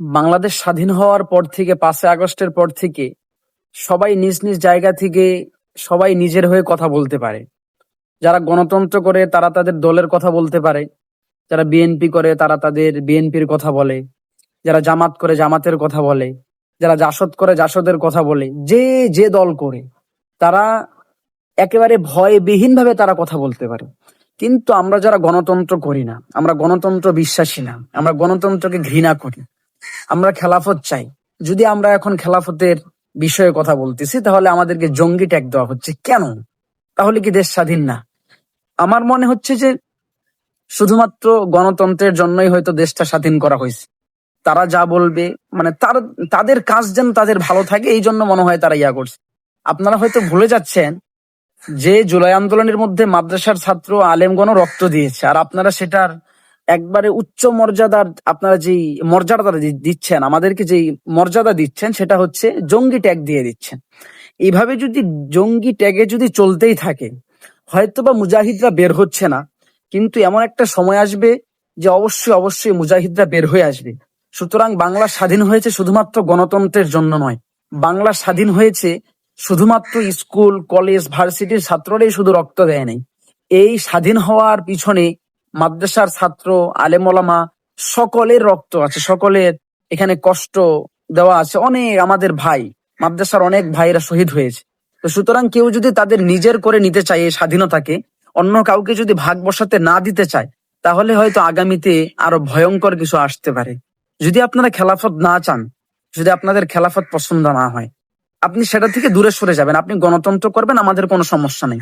বাংলাদেশ স্বাধীন হওয়ার পর থেকে, পাঁচই আগস্টের পর থেকে সবাই নিজ নিজ জায়গা থেকে সবাই নিজের হয়ে কথা বলতে পারে। যারা গণতন্ত্র করে, তারা তাদের দলের কথা বলতে পারে। যারা বিএনপি করে, তারা তাদের বিএনপির কথা বলে। যারা জামাত করে, জামাতের কথা বলে। যারা জাসদ করে, জাসদের কথা বলে। যে যে দল করে, তারা একেবারে ভয়বিহীন ভাবে তারা কথা বলতে পারে। কিন্তু আমরা যারা গণতন্ত্র করি না, আমরা গণতন্ত্র বিশ্বাসী না, আমরা গণতন্ত্রকে ঘৃণা করি আমরা খেলাফত চাই। যদি আমরা এখন খেলাফতের বিষয়ে কথা বলতেছি, তাহলে আমাদেরকে জঙ্গি ট্যাগ দেওয়া হচ্ছে। কেন? তাহলে কি দেশ স্বাধীন না? আমার মনে হচ্ছে যে শুধুমাত্র গণতন্ত্রের জন্যই হয়তো দেশটা স্বাধীন করা হয়েছে। তারা যা বলবে মানে তার, তাদের কাজ যেন তাদের ভালো থাকে, এই জন্য মনে হয় তারা ইয়া করছে। আপনারা হয়তো ভুলে যাচ্ছেন যে জুলাই আন্দোলনের মধ্যে মাদ্রাসার ছাত্র আলেমগণ রক্ত দিয়েছে, আর আপনারা সেটার একবারে উচ্চ মর্যাদার আপনারা যেই মর্যাদা দিচ্ছেন, আমাদেরকে যেই মর্যাদা দিচ্ছেন, সেটা হচ্ছে জঙ্গি ট্যাগ দিয়ে দিচ্ছেন। এইভাবে যদি জঙ্গি ট্যাগে যদি চলতেই থাকে হয়তো বা মুজাহিদরা বের হচ্ছে না, কিন্তু এমন একটা সময় আসবে যে অবশ্যই অবশ্যই মুজাহিদরা বের হয়ে আসবে। সুতরাং বাংলা স্বাধীন হয়েছে শুধুমাত্র গণতন্ত্রের জন্য নয়, বাংলা স্বাধীন হয়েছে শুধুমাত্র স্কুল, কলেজ, ভার্সিটির ছাত্ররাই শুধু রক্ত দেয় নাই। এই স্বাধীন হওয়ার পিছনে মাদ্রাসার ছাত্র আলেমলামা সকলের রক্ত আছে, সকলের এখানে কষ্ট দেওয়া আছে। অনেক আমাদের ভাই, মাদ্রাসার অনেক ভাইরা শহীদ হয়েছে। তো সুতরাং কেউ যদি তাদের নিজের করে নিতে চায় এই স্বাধীনতাকে, অন্য কাউকে যদি ভাগ বসাতে না দিতে চায়, তাহলে হয়তো আগামীতে আরও ভয়ঙ্কর কিছু আসতে পারে। যদি আপনারা খেলাফত না চান, যদি আপনাদের খেলাফত পছন্দ না হয়, আপনি সেটা থেকে দূরে সরে যাবেন, আপনি গণতন্ত্র করবেন, আমাদের কোনো সমস্যা নেই।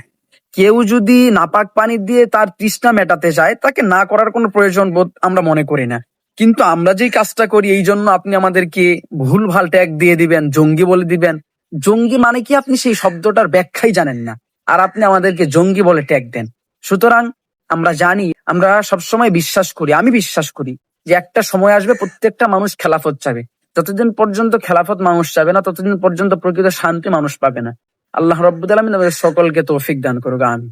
কেউ যদি নাপাক পানি দিয়ে তার তৃষ্ণা মেটাতে চায় তাকে না করার কোনো প্রয়োজন বোধ আমরা মনে করি না। কিন্তু আমরা যেই কাজটা করি, এই জন্য আপনি আমাদেরকে ভুল ভালো ট্যাগ দিয়ে দিবেন, জঙ্গি বলে দিবেন। জঙ্গি মানে কি? আপনি সেই শব্দটার ব্যাখ্যাই জানেন না। আর আপনি আমাদেরকে জঙ্গি বলে ট্যাগ দেন। সুতরাং আমরা জানি, আমরা সবসময় বিশ্বাস করি, আমি বিশ্বাস করি যে একটা সময় আসবে প্রত্যেকটা মানুষ খেলাফত চাবে। যতদিন পর্যন্ত খেলাফত মানুষ চাবে না, ততদিন পর্যন্ত প্রকৃত শান্তি মানুষ পাবে না। আল্লাহ রব্বুল আলমিন আমাদের সকলকে তৌফিক দান করুক আমি